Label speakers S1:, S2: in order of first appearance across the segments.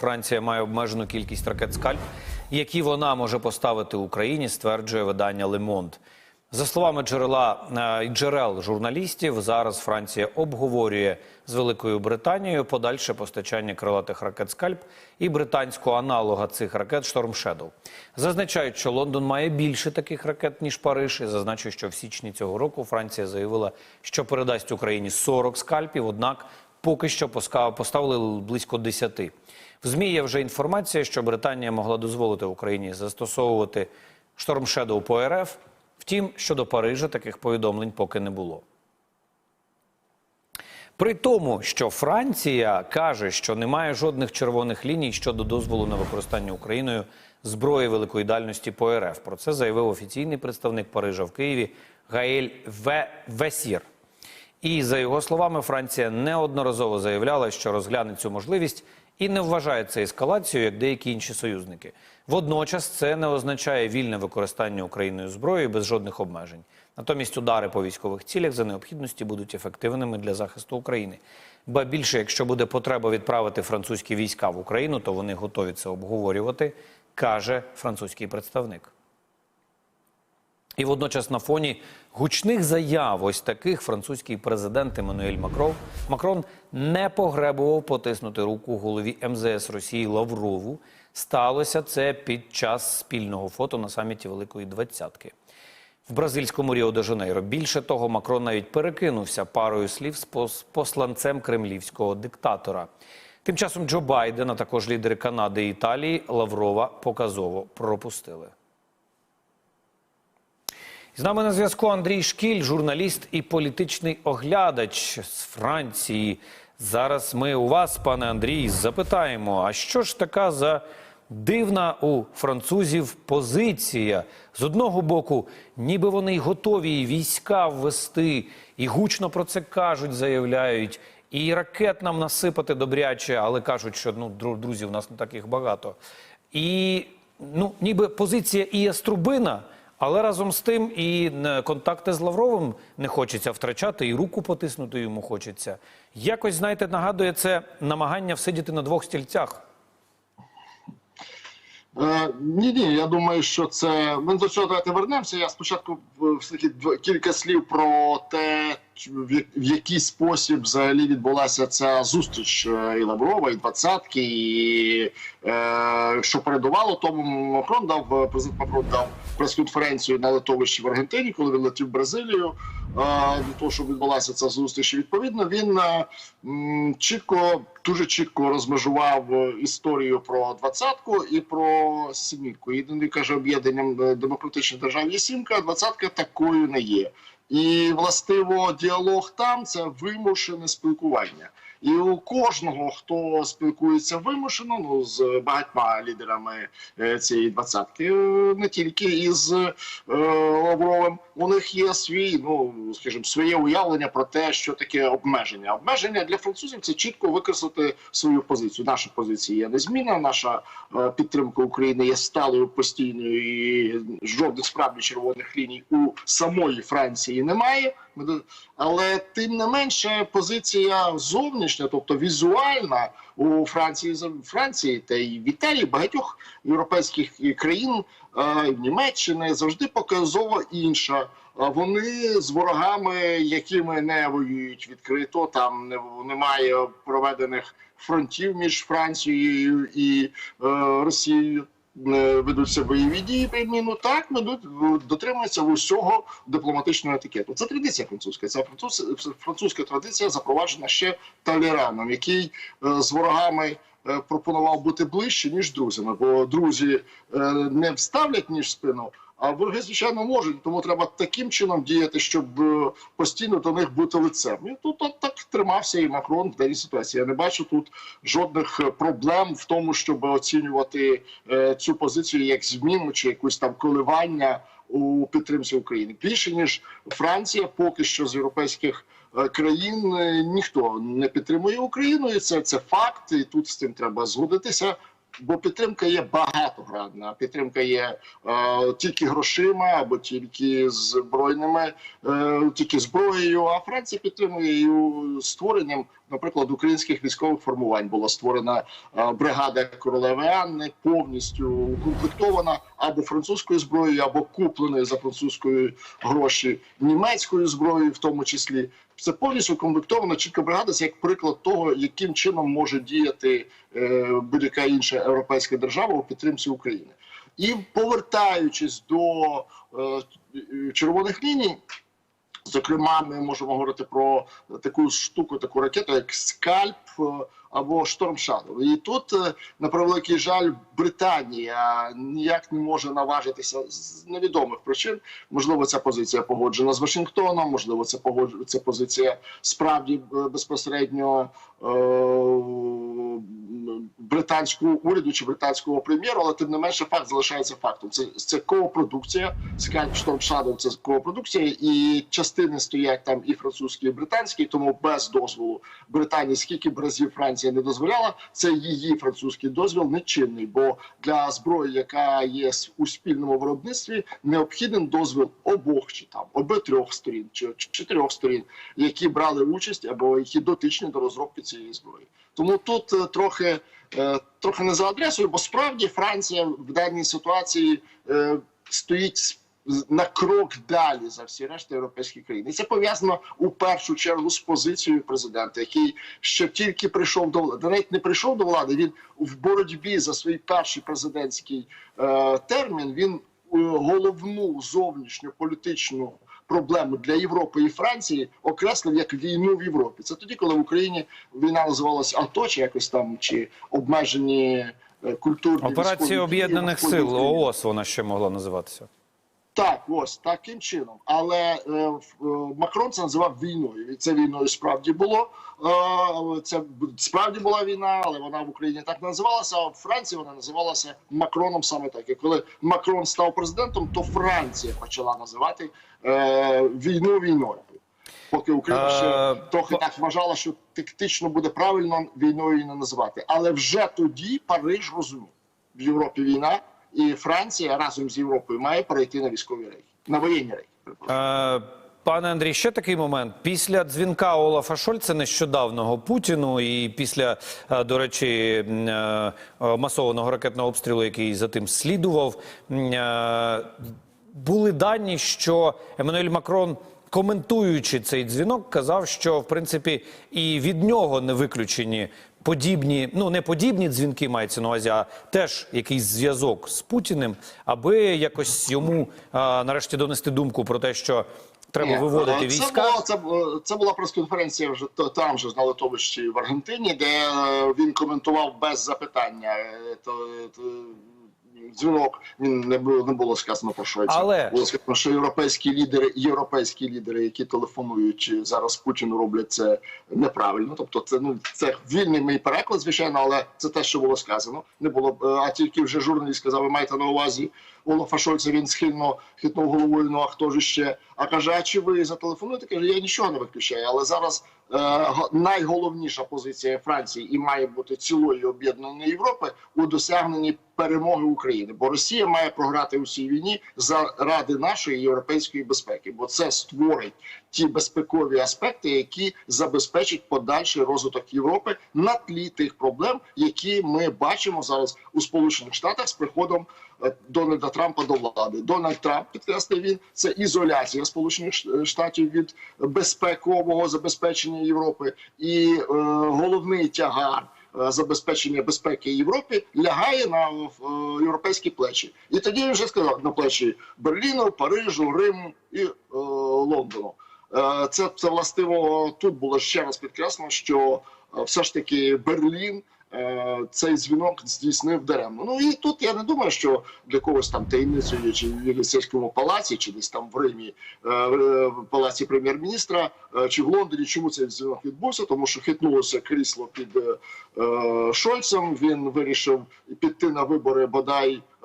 S1: Франція має обмежену кількість ракет «Скальп», які вона може поставити Україні, стверджує видання «Le Monde». За словами джерела е, джерел журналістів, зараз Франція обговорює з Великою Британією подальше постачання крилатих ракет «Скальп» і британського аналога цих ракет «Шторм Шедоу». Зазначають, що Лондон має більше таких ракет ніж Париж. І зазначу, що в січні цього року Франція заявила, що передасть Україні 40 скальпів. Однак поки що поставили близько 10. В ЗМІ є вже інформація, що Британія могла дозволити Україні застосовувати «Шторм Шедоу» по РФ. Втім, щодо Парижа таких повідомлень поки не було. При тому, що Франція каже, що немає жодних червоних ліній щодо дозволу на використання Україною зброї великої дальності по РФ. Про це заявив офіційний представник Парижа в Києві Гаель Ве- Весір. І за його словами, Франція неодноразово заявляла, що розгляне цю можливість і не вважає це ескалацією, як деякі інші союзники. Водночас це не означає вільне використання Україною зброї без жодних обмежень. Натомість удари по військових цілях за необхідності будуть ефективними для захисту України. Ба більше, якщо буде потреба відправити французькі війська в Україну, то вони готові це обговорювати, каже французький представник. І водночас на фоні гучних заяв, ось таких французький президент Еммануель Макрон, Макрон не погребував потиснути руку голові МЗС Росії Лаврову. Сталося це під час спільного фото на саміті Великої Двадцятки. В бразильському Ріо де Жанейро. Більше того, Макрон навіть перекинувся парою слів з посланцем кремлівського диктатора. Тим часом Джо Байден, а також лідери Канади і Італії Лаврова показово пропустили. З нами на зв'язку Андрій Шкіль, журналіст і політичний оглядач з Франції. Зараз ми у вас, пане Андрій, запитаємо: а що ж така за дивна у французів позиція? З одного боку, ніби вони готові війська ввести, і гучно про це кажуть, заявляють, і ракет нам насипати добряче, але кажуть, що ну дру- друзі, у нас не таких багато. І ну, ніби позиція і яструбина. Але разом з тим і е, контакти з Лавровим не хочеться втрачати, і руку потиснути йому хочеться. Якось, знаєте, нагадує це намагання всидіти на двох стільцях.
S2: Е, ні, ні, я думаю, що це. Ми до цього давайте вернемося. Я спочатку е, все-таки кілька слів про те, в який спосіб взагалі відбулася ця зустріч е, і Лаврова, і двадцятки, і е, що передувало тому Макрон дав е, президент Макрон дав прес-конференцію на литовищі в Аргентині, коли він летів в Бразилію. е, Для того, щоб відбулася ця зустріч, відповідно, він чітко, дуже чітко розмежував історію про двадцятку і про сімірку. Єдине каже об'єднанням демократичних держав є сімка, двадцятка такою не є. І властиво діалог там це вимушене спілкування. І у кожного, хто спілкується вимушено, ну з багатьма лідерами е, цієї двадцятки, е, не тільки із е, Лавровим, у них є свій, ну скажімо, своє уявлення про те, що таке обмеження. Обмеження для французів це чітко використати свою позицію. Наша позиція є незмінна. Наша е, підтримка України є сталою постійною і жодних справді червоних ліній у самої Франції немає. Але тим не менше позиція зовнішня, тобто візуальна у Франції Франції та й в Італії багатьох європейських країн е, Німеччини завжди показово інша. Вони з ворогами, якими не воюють відкрито, там немає проведених фронтів між Францією і е, Росією. Е, Ведуться бойові дії приміну, так ведуть дотримуються усього дипломатичного етикету. Це традиція французька. Це француз, французька традиція запроваджена ще Таліраном, який е, з ворогами е, пропонував бути ближче ніж друзями, бо друзі не вставлять ніж спину. А вороги, звичайно, можуть, тому треба таким чином діяти, щоб е, постійно до них бути лицем. І тут от так тримався і Макрон в даній ситуації. Я не бачу тут жодних е, проблем в тому, щоб оцінювати е, цю позицію як зміну чи якусь там коливання у підтримці України. Більше ніж Франція, поки що з європейських країн ніхто не підтримує Україну, і це, це факт. І тут з цим треба згодитися. Бо підтримка є багатогранна. Підтримка є е, тільки грошима або тільки збройними, е, тільки зброєю. А Франція підтримує і створенням, наприклад, українських військових формувань була створена е, бригада королеви Анни, повністю укомплектована або французькою зброєю, або купленою за французькою гроші німецькою зброєю, в тому числі. Це повністю комплектована чітка бригада. Це як приклад того, яким чином може діяти е, будь-яка інша європейська держава у підтримці України. І повертаючись до е, червоних ліній, зокрема, ми можемо говорити про таку штуку, таку ракету, як скальп або Шторм Shadow. І тут, е, на превеликий жаль, Британія ніяк не може наважитися з невідомих причин. Можливо, ця позиція погоджена з Вашингтоном, можливо, це погодж... ця позиція справді е, безпосередньо е... британського уряду чи британського прем'єру, але тим не менше факт залишається фактом. Це це копродукція. Шторм Shadow – це копродукція, і частини стоять там і французькі, і британські, тому без дозволу Британії, скільки б разів Франція не дозволяла, це її французький дозвіл нечинний. Бо для зброї, яка є у спільному виробництві, необхіден дозвіл обох чи там оби трьох сторін, чи чотирьох сторін, які брали участь або які дотичні до розробки цієї зброї. Тому тут е, трохи трохи не за адресою, бо справді Франція в даній ситуації е, стоїть на крок далі за всі решти європейських країн. І це пов'язано у першу чергу з позицією президента, який ще тільки прийшов до влади, навіть не прийшов до влади. Він в боротьбі за свій перший президентський е, термін. Він е, головну зовнішню політичну проблему для Європи і Франції окреслив як війну в Європі. Це тоді, коли в Україні війна називалася АТО, чи якось там чи обмежені е, культурні військові
S1: Об'єднаних Сил. ООС вона ще могла називатися.
S2: Так, ось таким чином. Але е, е, Макрон це називав війною. І це війною справді було. Е, це справді була війна, але вона в Україні так не називалася. А в Франції вона називалася Макроном саме так. І коли Макрон став президентом, то Франція почала називати війну війною. Поки Україна ще
S1: Е,
S2: трохи так вважала, що тактично буде правильно війною її не називати. Але вже тоді Париж розумів в Європі війна, і Франція разом з Європою має перейти на військові рейки, на воєнні рейки.
S1: Е, Пане Андрій, ще такий момент. Після дзвінка Олафа Шольца нещодавного Путіну, і після, е, до речі, е, е, масованого ракетного обстрілу, який за тим слідував, е, були дані, що Еммануель Макрон. Коментуючи цей дзвінок, казав, що в принципі і від нього не виключені подібні, ну не подібні дзвінки мається на увазі, а теж якийсь зв'язок з Путіним, аби якось йому а, нарешті донести думку про те, що треба
S2: Ні,
S1: виводити
S2: е,
S1: війська.
S2: Це була, це, це була прес-конференція вже там же на литовищі в Аргентині, де е, він коментував без запитання. е, То, то, дзвінок він не було не було сказано про що.
S1: Але-
S2: було сказано, що європейські лідери, європейські лідери, які телефонують зараз Путіну, роблять це неправильно. Тобто, це ну це вільний мій переклад, звичайно, але це те, що було сказано. Не було е, а тільки вже журналіст сказав, ви маєте на увазі Олафа Шольца. Він схильно хитнув головою. Ну а хто ж ще? А каже: А чи ви зателефонуєте? Каже, я нічого не виключаю. Але зараз е, найголовніша позиція Франції і має бути цілої об'єднаної Європи у досягненні перемоги України. Бо Росія має програти у цій війні заради нашої європейської безпеки, бо це створить ті безпекові аспекти, які забезпечать подальший розвиток Європи на тлі тих проблем, які ми бачимо зараз у Сполучених Штатах з приходом Дональда Трампа до влади. Дональд Трамп підкреслив він це ізоляція Сполучених Штатів від безпекового забезпечення Європи, і е, головний тягар. е, Забезпечення безпеки Європи лягає на е, європейські плечі, і тоді він вже сказав на плечі Берліну, Парижу, Риму і е, Лондону. Е, Це, це властиво тут було ще раз підкреслено, що е, все ж таки Берлін е, цей дзвінок здійснив даремно. Ну і тут я не думаю, що для когось там таємницею чи в Єлісейському палаці, чи десь там в Римі е, в палаці прем'єр-міністра, е, чи в Лондоні. Чому цей дзвінок відбувся? Тому що хитнулося крісло під е, е, Шольцем. Він вирішив піти на вибори бодай е,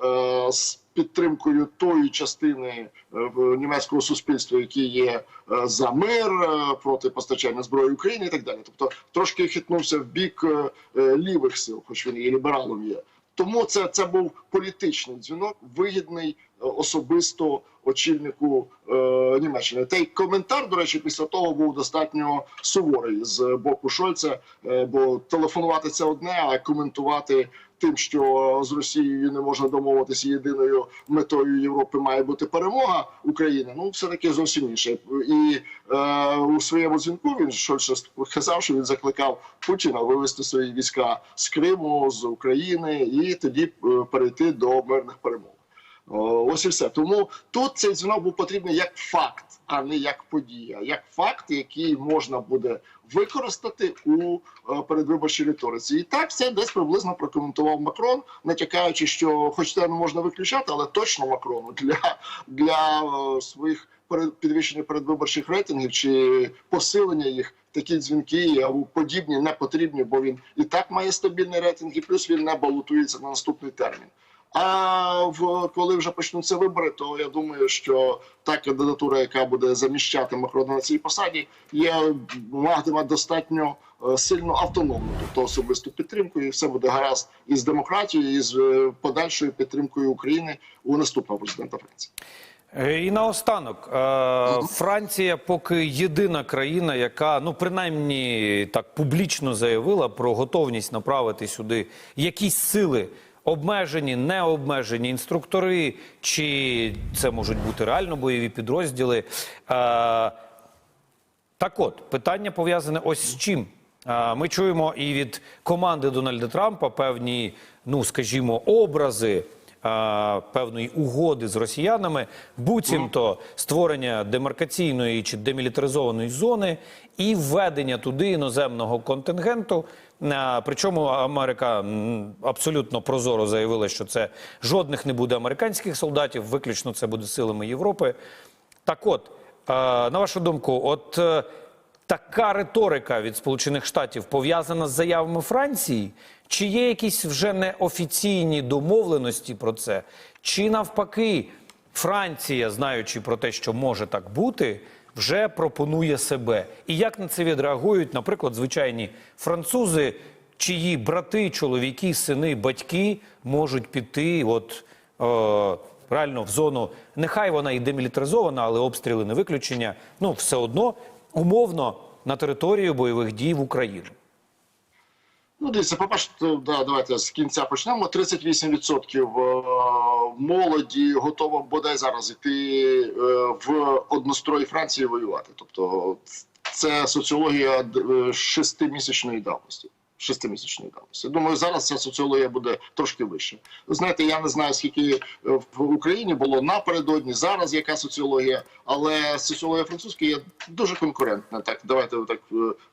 S2: з підтримкою тої частини е, німецького суспільства, які є е, за мир е, проти постачання зброї Україні, і так далі. Тобто трошки хитнувся в бік е, е, лівих сил, хоч він і лібералом є. Тому це, це був політичний дзвінок, вигідний е, особисто очільнику е, Німеччини. Та й коментар, до речі, після того був достатньо суворий з боку Шольца, е, бо телефонувати це одне, а коментувати тим, що з Росією не можна домовитися єдиною метою Європи має бути перемога України. Ну все таки зовсім інше. І е, у своєму дзвінку він Шольц сказав, що він закликав Путіна вивести свої війська з Криму, з України і тоді е, перейти до мирних перемог. Ось і все. Тому тут цей дзвінок був потрібний як факт, а не як подія, як факт, який можна буде використати у е, передвиборчій риториці. І так це десь приблизно прокоментував Макрон, натякаючи, що хоч це не можна виключати, але точно Макрону для, для е, своїх підвищення передвиборчих рейтингів чи посилення їх. Такі дзвінки або подібні не потрібні, бо він і так має стабільний рейтинг, і плюс він не балотується на наступний термін. А в коли вже почнуться вибори, то я думаю, що та кандидатура, яка буде заміщати Макрона на цій посаді, є матиме достатньо е, сильно автономну, тобто особисту підтримку, і все буде гаразд із демократією, і з е, подальшою підтримкою України у наступного президента Франції.
S1: Е, І наостанок, Франція поки єдина країна, яка ну принаймні так публічно заявила про готовність направити сюди якісь сили. Обмежені, необмежені інструктори, чи це можуть бути реально бойові підрозділи. Е, так от, питання пов'язане ось з чим. А, Ми чуємо і від команди Дональда Трампа певні, ну скажімо, образи певної угоди з росіянами, буцімто створення демаркаційної чи демілітаризованої зони і введення туди іноземного контингенту. Причому Америка абсолютно прозоро заявила, що це жодних не буде американських солдатів, виключно це буде силами Європи. Так от, на вашу думку, от е, така риторика від Сполучених Штатів пов'язана з заявами Франції? Чи є якісь вже неофіційні домовленості про це? Чи навпаки, Франція, знаючи про те, що може так бути, вже пропонує себе? І як на це відреагують, наприклад, звичайні французи, чиї брати, чоловіки, сини, батьки можуть піти, от е, реально в зону, нехай вона і демілітаризована, але обстріли не виключення. Ну, все одно умовно на територію бойових дій в Україну.
S2: Ну, дивіться, по-перше, да, давайте з кінця почнемо. 38% е, молоді готово бодай зараз йти е, в однострої Франції воювати. Тобто це соціологія е, шестимісячної давності. Шестимісячної давності. Думаю, зараз ця соціологія буде трошки вища. Ви знаєте, я не знаю, скільки в Україні було напередодні, зараз яка соціологія, але соціологія французька є дуже конкурентна. Так, давайте так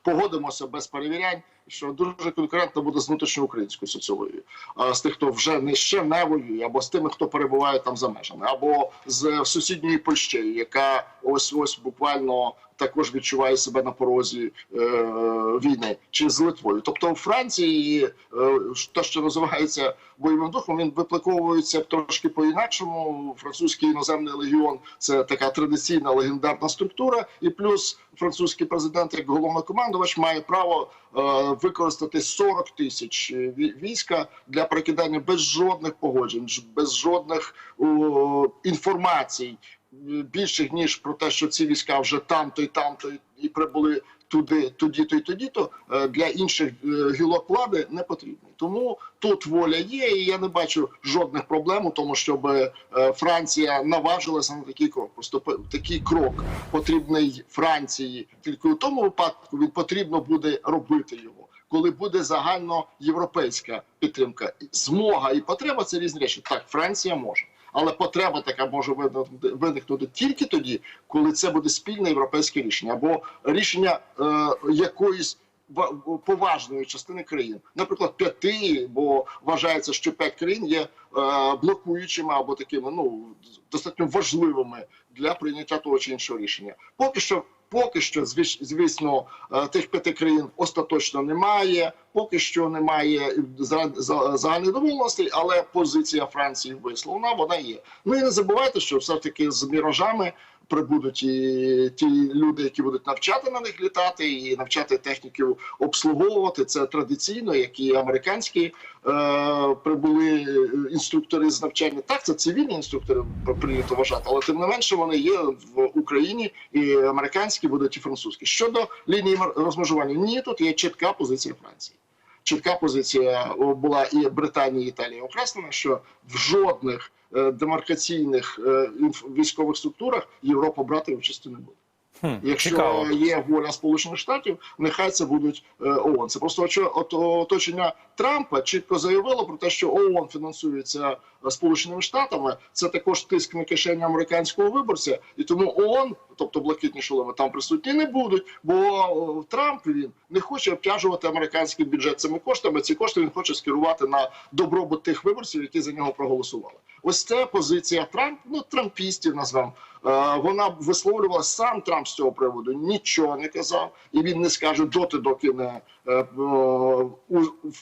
S2: погодимося без перевірянь, що дуже конкурентна буде з внутрішньоукраїнською соціологією. А з тих, хто вже не ще не воює, або з тими, хто перебуває там за межами, або з сусідньої Польщі, яка ось ось буквально також відчуває себе на порозі е, війни, чи з Литвою. Тобто у Франції е, те, що називається бойовим духом, він випликовується трошки по-інакшому. Французький іноземний легіон це така традиційна легендарна структура, і плюс французький президент, як головнокомандувач, має право використати 40 тисяч війська для прокидання без жодних погоджень, без жодних інформацій більших ніж про те, що ці війська вже там-то і там-то і- і прибули туди, тоді-то і тоді-то е, для інших е, гілок влади не потрібні. Тому тут воля є, і я не бачу жодних проблем у тому, щоб е, Франція наважилася на такий крок. Просто такий крок потрібний Франції тільки у тому випадку він потрібно буде робити його. Коли буде загальноєвропейська підтримка, змога і потреба це різні речі. Так, Франція може. Але потреба така може виникнути, тільки тоді, коли це буде спільне європейське рішення або рішення е, якоїсь ва- поважної частини країн, наприклад, п'яти, бо вважається, що п'ять країн є е, блокуючими або такими ну достатньо важливими для прийняття того чи іншого рішення. Поки що. Поки що, звіс- звісно, е, тих п'яти країн остаточно немає. Поки що немає за- за- загальних але позиція Франції висловлена, вона є. Ну і не забувайте, що все таки з міражами прибудуть і ті люди, які будуть навчати на них літати, і навчати техніків обслуговувати. Це традиційно, як і американські е, прибули е, інструктори з навчання. Так, це цивільні інструктори прийнято вважати, але тим не менше вони є в Україні, і американські будуть і французькі. Щодо лінії розмежування, ні, тут є чітка позиція Франції. Чітка позиція була і Британії, і Італії окреслена, що в жодних е, демаркаційних е, військових структурах Європа брати участі не буде.
S1: Хм,
S2: Якщо
S1: цікаво.
S2: є воля Сполучених Штатів, нехай це будуть е, ООН. Це просто оточення Трампа чітко заявило про те, що ООН фінансується Сполученими Штатами. Це також тиск на кишені американського виборця, і тому ООН, тобто блакитні шоломи, там присутні не будуть. Бо е, Трамп він не хоче обтяжувати американський бюджет цими коштами. Ці кошти він хоче скерувати на добробут тих виборців, які за нього проголосували. Ось це позиція Трамп, ну трампістів назвемо. Е, Вона висловлювала сам Трамп з цього приводу, нічого не казав, і він не скаже доти, доки не е,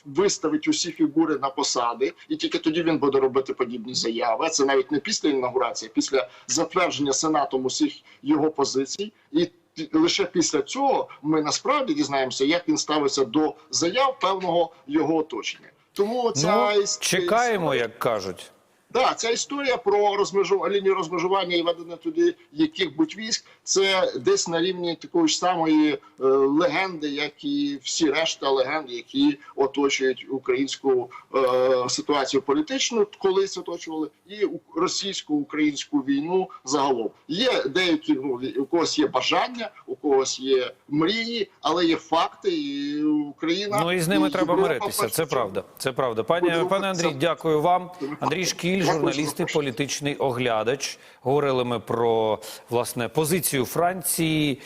S2: виставить усі фігури на посади, і тільки тоді він буде робити подібні заяви. Це навіть не після інаугурації, а після затвердження сенатом усіх його позицій. І лише після цього ми насправді дізнаємося, як він ставиться до заяв певного його оточення. Тому ця
S1: Ну, чекаємо, як кажуть.
S2: Да, ця історія про розмежу... лінію розмежування і ведення туди яких-будь військ, це десь на рівні такої ж самої е, легенди, як і всі решта легенд, які оточують українську е, ситуацію політичну, колись оточували, і російсько-українську війну загалом. Є деякі, ну у когось є бажання, у когось є мрії, але є факти, і Україна
S1: Ну і з ними
S2: і
S1: треба
S2: Європа,
S1: миритися. Це правда. Це правда. Пані пане Андрій,
S2: це-
S1: дякую вам. Андрій. Шкіль,
S2: Дякую,
S1: журналіст і політичний оглядач. Говорили ми про власне позицію Франції.